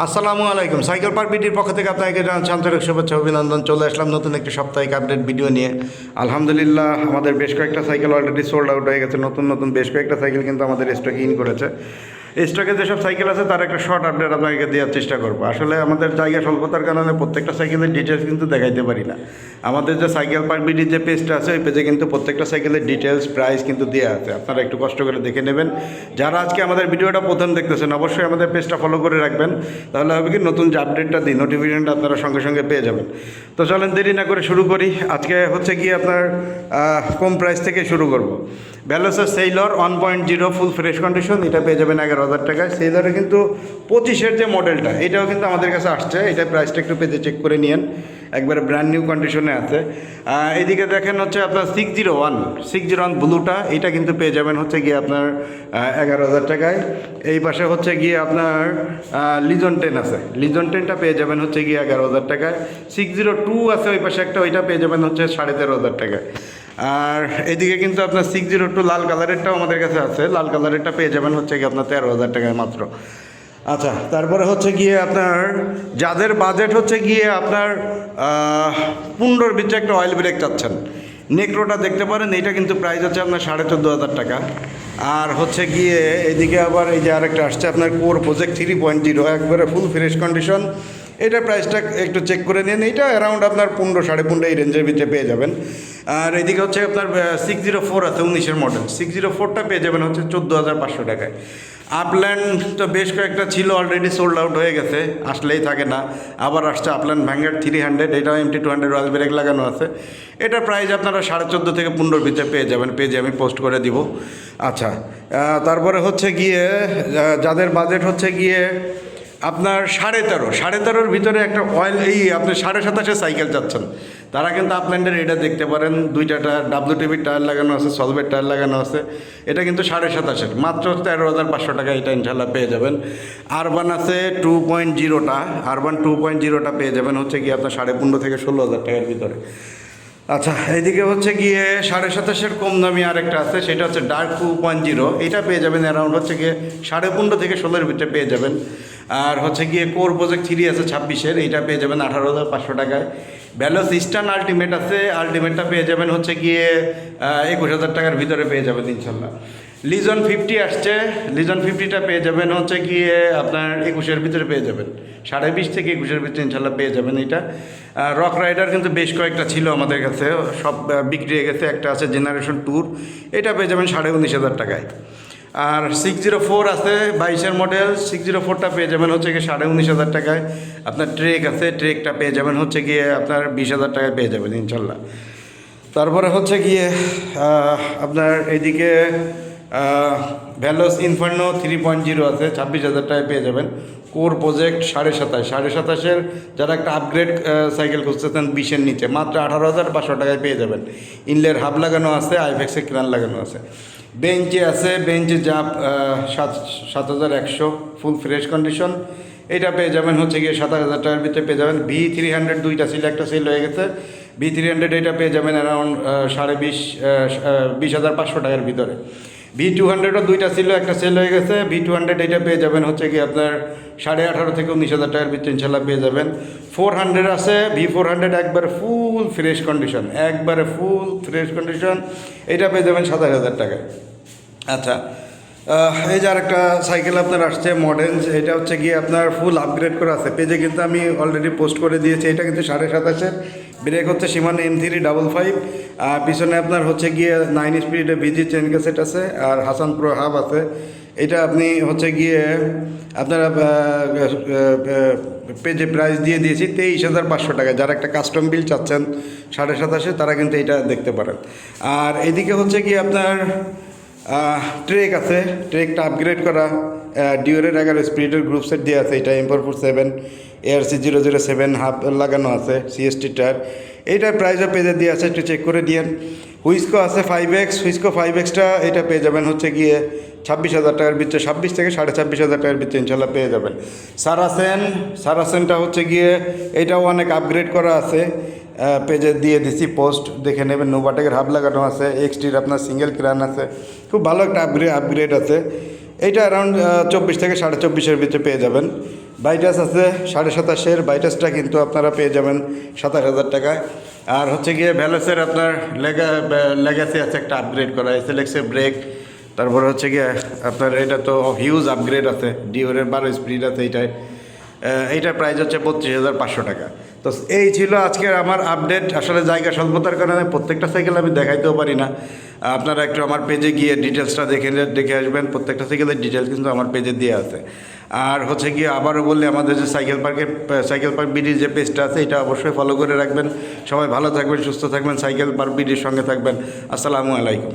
আসসালামু আলাইকুম। Cycle park বিটির পক্ষ থেকে আপনাকে আন্তরিক শুভেচ্ছা, অভিনন্দন। চলে আসলাম নতুন একটি সাপ্তাহিক আপডেট ভিডিও নিয়ে। আলহামদুলিল্লাহ, আমাদের বেশ কয়েকটা সাইকেল অলরেডি সোল্ড আউট হয়ে গেছে। নতুন নতুন বেশ কয়েকটা সাইকেল কিন্তু আমাদের স্টকে ইন করেছে। স্টকে যেসব সাইকেল আছে, তার একটা শর্ট আপডেট আপনাকে দেওয়ার চেষ্টা করব। আসলে আমাদের জায়গা স্বল্পতার কারণে প্রত্যেকটা সাইকেলের ডিটেলস কিন্তু দেখাইতে পারি না। আমাদের যে সাইকেল পার্ক বিটির যে পেজটা আছে, ওই পেজে কিন্তু প্রত্যেকটা সাইকেলের ডিটেলস প্রাইস কিন্তু দেওয়া আছে। আপনারা একটু কষ্ট করে দেখে নেবেন। যারা আজকে আমাদের ভিডিওটা প্রথম দেখতেছেন, অবশ্যই আমাদের পেজটা ফলো করে রাখবেন। তাহলে হবে কি, নতুন যে আপডেটটা দিই নোটিফিকেশনটা আপনারা সঙ্গে সঙ্গে পেয়ে যাবেন। তো চলেন, দেরি না করে শুরু করি। আজকে হচ্ছে কি আপনার কম প্রাইস থেকে শুরু করব। ভ্যালোসের sailor one point zero full fresh condition এটা পেয়ে যাবেন এগারো হাজার টাকায় সেইলরে কিন্তু পঁচিশের যে মডেলটা এটাও কিন্তু আমাদের কাছে আসছে। এটা প্রাইসটা একটু পেজে চেক করে নিয়েন। একবারে ব্র্যান্ড নিউ কন্ডিশনে আছে। এদিকে দেখেন হচ্ছে আপনার six zero one six zero one ব্লুটা এটা কিন্তু পেয়ে যাবেন হচ্ছে গিয়ে আপনার এগারো হাজার টাকায়। এই পাশে হচ্ছে গিয়ে আপনার লিজন টেন আছে। লিজন টেনটা পেয়ে যাবেন হচ্ছে গিয়ে এগারো হাজার টাকায়। সিক্স জিরো টু আছে ওই পাশে একটা, ওইটা পেয়ে যাবেন হচ্ছে সাড়ে তেরো হাজার টাকায়। আর এদিকে কিন্তু আপনার সিক্স জিরো টু লাল কালারেরটাও আমাদের কাছে আছে। লাল কালারেরটা পেয়ে যাবেন হচ্ছে গিয়ে আপনার তেরো হাজার টাকায় মাত্র। আচ্ছা তারপরে হচ্ছে গিয়ে আপনার যাদের বাজেট হচ্ছে গিয়ে আপনার পনেরোর ভিতরে একটা অয়েল ব্রেক চাচ্ছেন। নেক্রোটা দেখতে পারেন, এইটা কিন্তু প্রাইস হচ্ছে আপনার সাড়ে চোদ্দ হাজার টাকা। আর হচ্ছে গিয়ে এদিকে আবার এই যে আরেকটা আসছে, আপনার core project three point zero একবারে ফুল ফ্রেশ কন্ডিশন এটা প্রাইসটা একটু চেক করে নিন। এইটা অ্যারাউন্ড আপনার পনেরো সাড়ে পনেরো এই রেঞ্জের ভিতরে পেয়ে যাবেন। আর এদিকে হচ্ছে আপনার সিক্স জিরো ফোর আছে, উনিশের মডেল সিক্স জিরো ফোরটা পেয়ে যাবেন হচ্ছে চোদ্দ হাজার পাঁচশো টাকায়। আপল্যান্ড তো বেশ কয়েকটা ছিল অলরেডি সোল্ড আউট হয়ে গেছে, আসলেই থাকে না। আবার আসছে আপল্যান্ড ভ্যাঙ্গার থ্রি হান্ড্রেড এটাও MT two hundred oil brake লাগানো আছে। এটা প্রাইস আপনারা সাড়ে চোদ্দ থেকে পনেরোর ভিতরে পেয়ে যাবেন পেজে আমি পোস্ট করে দিব। আচ্ছা তারপরে হচ্ছে গিয়ে যাদের বাজেট হচ্ছে গিয়ে আপনার সাড়ে তেরো, সাড়ে তেরোর ভিতরে একটা অয়েল এই আপনি সাড়ে সাতাশে সাইকেল চাচ্ছেন। তারা কিন্তু আপল্যান্ডের এটা দেখতে পারেন, দুইটা টায়ার ডাব্লিউ টিভির টায়ার লাগানো আছে সলভের টায়ার লাগানো আছে। এটা কিন্তু সাড়ে সাতাশের, মাত্র তেরো হাজার পাঁচশো টাকা এটা ইনশাল্লাহ পেয়ে যাবেন। আরবান আছে টু পয়েন্ট জিরোটা আরবান টু পয়েন্ট জিরোটা পেয়ে যাবেন, হচ্ছে কি আপনার সাড়ে পনেরো থেকে ষোলো হাজার টাকার ভিতরে। আচ্ছা এইদিকে হচ্ছে গিয়ে সাড়ে সাতাশের কম দামি আরেকটা আছে, সেটা হচ্ছে ডার্ক টু ওয়ান জিরো এটা পেয়ে যাবেন অ্যারাউন্ড হচ্ছে গিয়ে সাড়ে পনেরো থেকে ষোলোর ভিতরে পেয়ে যাবেন। আর হচ্ছে গিয়ে কোর প্রজেক্ট থ্রি আছে ছাব্বিশের, এইটা পেয়ে যাবেন আঠারো হাজার পাঁচশো টাকায়। ব্যালেন্স ইস্টার্ন আলটিমেট আছে আলটিমেটটা পেয়ে যাবেন হচ্ছে গিয়ে একুশ হাজার টাকার ভিতরে পেয়ে যাবেন ইনশাল্লাহ। লিজন ফিফটি আসছে। লিজন ফিফটিটা পেয়ে যাবেন হচ্ছে গিয়ে আপনার একুশের ভিতরে পেয়ে যাবেন। সাড়ে বিশ থেকে একুশের ভিতরে ইনশাল্লাহ পেয়ে যাবেন এটা। রক রাইডার কিন্তু বেশ কয়েকটা ছিল আমাদের কাছে। সব বিক্রি হয়ে গেছে। একটা আছে জেনারেশন ট্যুর এটা পেয়ে যাবেন সাড়ে উনিশ হাজার টাকায়। আর সিক্স জিরো ফোর আছে, বাইশের মডেল সিক্স জিরো ফোরটা পেয়ে যাবেন হচ্ছে গিয়ে সাড়ে উনিশ হাজার টাকায়। আপনার ট্রেক আছে ট্রেকটা পেয়ে যাবেন হচ্ছে গিয়ে আপনার বিশ হাজার টাকায় পেয়ে যাবেন ইনশাল্লাহ তারপরে হচ্ছে গিয়ে আপনার এইদিকে ভ্যালোস ইনফার্নো থ্রি পয়েন্ট জিরো আছে, ছাব্বিশ হাজার টাকায় পেয়ে যাবেন। কোর প্রজেক্ট সাড়ে সাতাশ, সাড়ে সাতাশের যারা একটা আপগ্রেড সাইকেল খুঁজতেছেন, বিশের নিচে, মাত্র আঠারো হাজার পাঁচশো টাকায় পেয়ে যাবেন। ইনলের হাব লাগানো আছে আইফেক্সে ক্রান লাগানো আছে। বেঞ্চে আছে বেঞ্চে জাপ সাত সাত হাজার একশো ফুল ফ্রেশ কন্ডিশন এটা পেয়ে যাবেন হচ্ছে গিয়ে সাতাশ হাজার টাকার ভিতরে পেয়ে যাবেন। ভি থ্রি হান্ড্রেড দুইটা ছিল একটা সিল হয়ে গেছে। ভি থ্রি হান্ড্রেড এটা পেয়ে যাবেন অ্যারাউন্ড সাড়ে বিশ বিশ হাজার পাঁচশো টাকার ভিতরে। ভি টু হান্ড্রেডও দুইটা ছিল, একটা সেল হয়ে গেছে। ভি টু হান্ড্রেড এটা পেয়ে যাবেন হচ্ছে কি আপনার সাড়ে আঠারো থেকে উনিশ হাজার টাকার ভিতরে ইনশাল্লাহ পেয়ে যাবেন। ফোর হান্ড্রেড আছে ভি ফোর হান্ড্রেড একবারে ফুল ফ্রেশ কন্ডিশন একবারে ফুল ফ্রেশ কন্ডিশন এটা পেয়ে যাবেন সাতাশ হাজার টাকায়। আচ্ছা এই যে আরেকটা সাইকেল আপনার আসছে মডেল এটা হচ্ছে গিয়ে আপনার ফুল আপগ্রেড করা আছে। পেজে কিন্তু আমি অলরেডি পোস্ট করে দিয়েছি, এটা কিন্তু সাড়ে সাতাশের ব্রেক হচ্ছে Shimano M three double five আর পিছনে আপনার হচ্ছে গিয়ে নাইন স্পিডে ভিজি চেন ক্যাসেট আছে, আর হাসান প্রো হাব আছে। এটা আপনি হচ্ছে গিয়ে আপনারা পেজে প্রাইস দিয়ে দিয়েছি তেইশ হাজার পাঁচশো টাকা। যারা একটা কাস্টম বিল চাচ্ছেন, সাড়ে সাতাশে, তারা কিন্তু এটা দেখতে পারেন। আর এদিকে হচ্ছে কি আপনার ট্রেক আছে। ট্রেকটা আপগ্রেড করা ডিওরের এগারো স্পিরিটের গ্রুপ সেট দিয়ে আছে, এটা এম্পোর four seven ARC zero zero seven half লাগানো আছে সিএসটি টায়ার এইটার প্রাইসও পেজে দিয়ে আছে, একটু চেক করে দিয়েন। হুইস্কো আছে ফাইভ এক্স হুইস্কো ফাইভ এক্সটা এটা পেয়ে যাবেন হচ্ছে গিয়ে ছাব্বিশ হাজার টাকার ভিতরে, ছাব্বিশ থেকে সাড়ে ছাব্বিশ হাজার টাকার ভিতরে ইনশাল্লাহ পেয়ে যাবেন। সারাসেন সারাসেনটা হচ্ছে গিয়ে এটাও অনেক আপগ্রেড করা আছে। পেজে দিয়ে দিছি পোস্ট দেখে নেবেন। নোভাটেকের হাব লাগানো আছে এক্সটির আপনার সিঙ্গেল ক্রান আছে। খুব ভালো একটা আপগ্রেড আপগ্রেড আছে। এইটা অ্যারাউন্ড চব্বিশ থেকে সাড়ে চব্বিশের ভিতরে পেয়ে যাবেন। বাইটাস আছে, সাড়ে সাতাশের। বাইটাসটা কিন্তু আপনারা পেয়ে যাবেন সাতাশ হাজার টাকায়। আর হচ্ছে গিয়ে ভ্যালোসের আপনার লেগা লেগাসি আছে একটা আপগ্রেড করা এসএলএক্সের ব্রেক তারপর হচ্ছে গিয়ে আপনার এটা তো হিউজ আপগ্রেড আছে। ডিওরের বারো স্পিড আছে এইটায়। এইটার প্রাইস হচ্ছে বত্রিশ হাজার পাঁচশো টাকা। তো এই ছিল আজকের আমার আপডেট আসলে জায়গা স্বল্পতার কারণে প্রত্যেকটা সাইকেল আমি দেখাইতেও পারি না। আপনারা একটু আমার পেজে গিয়ে ডিটেলসটা দেখে দেখে আসবেন। প্রত্যেকটা সাইকেলের ডিটেলস কিন্তু আমার পেজে দিয়ে আছে। আর হচ্ছে গিয়ে আবারও বললে আমাদের যে সাইকেল পার্কের সাইকেল পার্ক বিডির যে পেজটা আছে, এটা অবশ্যই ফলো করে রাখবেন। সবাই ভালো থাকবেন, সুস্থ থাকবেন সাইকেল পার্ক বিডির সঙ্গে থাকবেন। আসসালামু আলাইকুম।